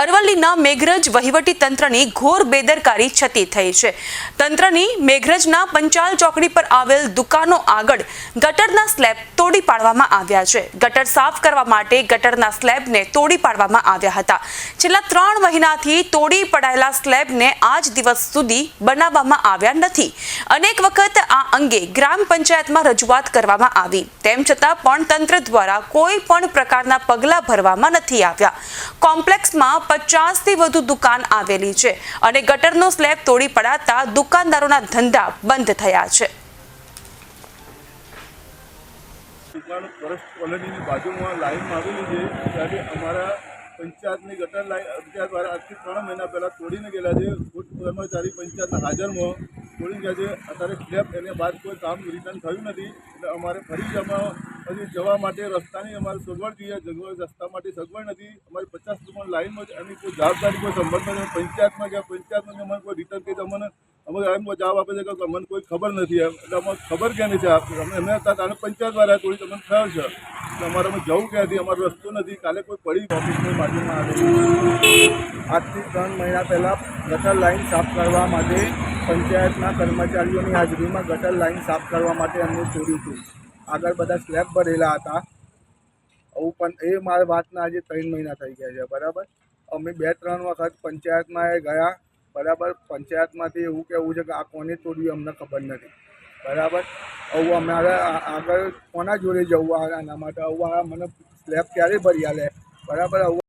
અરવલ્લીના મેઘરજ વહીવટી તંત્રની ઘોર બેદરકારી છતી થઈ છે. તંત્રની મેઘરજના પંચાલ ચોકડી પર આવેલ દુકાનો આગળ ગટરના સ્લેબ તોડી પાડવામાં આવ્યા છે. ગટર સાફ કરવા માટે ગટરના સ્લેબને તોડી પાડવામાં આવ્યા હતા. છેલ્લા ત્રણ મહિનાથી તોડી પડાયેલા સ્લેબને આજ દિવસ સુધી બનાવવામાં આવ્યા નથી. અનેક વખત આ અંગે ગ્રામ પંચાયતમાં રજૂઆત કરવામાં આવી. તેમ છતાં પણ તંત્ર દ્વારા કોઈ પણ પ્રકારના પગલાં ભરવામાં નથી આવ્યા. કોમ્પ્લેક્સમાં પચાસથી વધુ દુકાન આવેલી છે અને ગટરનો સ્લેબ તોડી પડાતા દુકાનદારોના ધંધા બંધ થયા છે. દુકાન કોલોનીની બાજુમાં લાઈનમાં આવેલી છે. ત્યારે અમારા પંચાયતની ગટર લાઈન અગિયાર દ્વારા આજથી ત્રણ મહિના પહેલાં તોડીને ગયેલા છે. ખુદ કર્મચારી પંચાયતના હાજરમાં તોડી ગયા છે. અત્યારે સ્લેબ એને બાદ કોઈ કામ રિટર્ન થયું નથી. એટલે અમારે ફરી જવા હજી જવા માટે રસ્તાની અમારે સગવડ જોઈએ. જગવડ રસ્તા માટે સગવડ નથી. અમારી પચાસ રૂપિયા લાઈનમાં જ એની કોઈ જવાબદારી, કોઈ સંબંધ નથી. પંચાયતમાં ગયા, પંચાયતમાં અમને કોઈ રિટર્ન કહી અમને અમે એમ જવાબ આપે છે કે અમને કોઈ ખબર નથી એમ. એટલે અમને ખબર ક્યાં નથી અમે એમને હતા તારે પંચાયત વાળા થોડી તમને ખ્યાલ છે. એટલે અમારે અમે જવું ક્યાંથી? અમારો રસ્તો નથી. કાલે કોઈ પડી ઓફિસની બાજુમાં આવે આજથી ત્રણ મહિના પહેલાં ગટર લાઈન સાફ કરવા માટે પંચાયતના કર્મચારીઓની હાજરીમાં ગટર લાઈન સાફ કરવા માટે અમને છોડ્યું હતું. આગળ બધા સ્લેબ ભરેલા હતા. આવું પણ એ મારી વાતના આજે ત્રણ મહિના થઈ ગયા છે, બરાબર? અમે બે ત્રણ વખત પંચાયતમાં એ ગયા, બરાબર? પંચાયતમાંથી એવું કહેવું છે કે આ કોને તોડ્યું અમને ખબર નથી, બરાબર? આવું અમારે આગળ કોના જોડે જવું આના માટે આવું આ મને સ્લેબ ક્યારે ભરી આલે બરાબર? આવું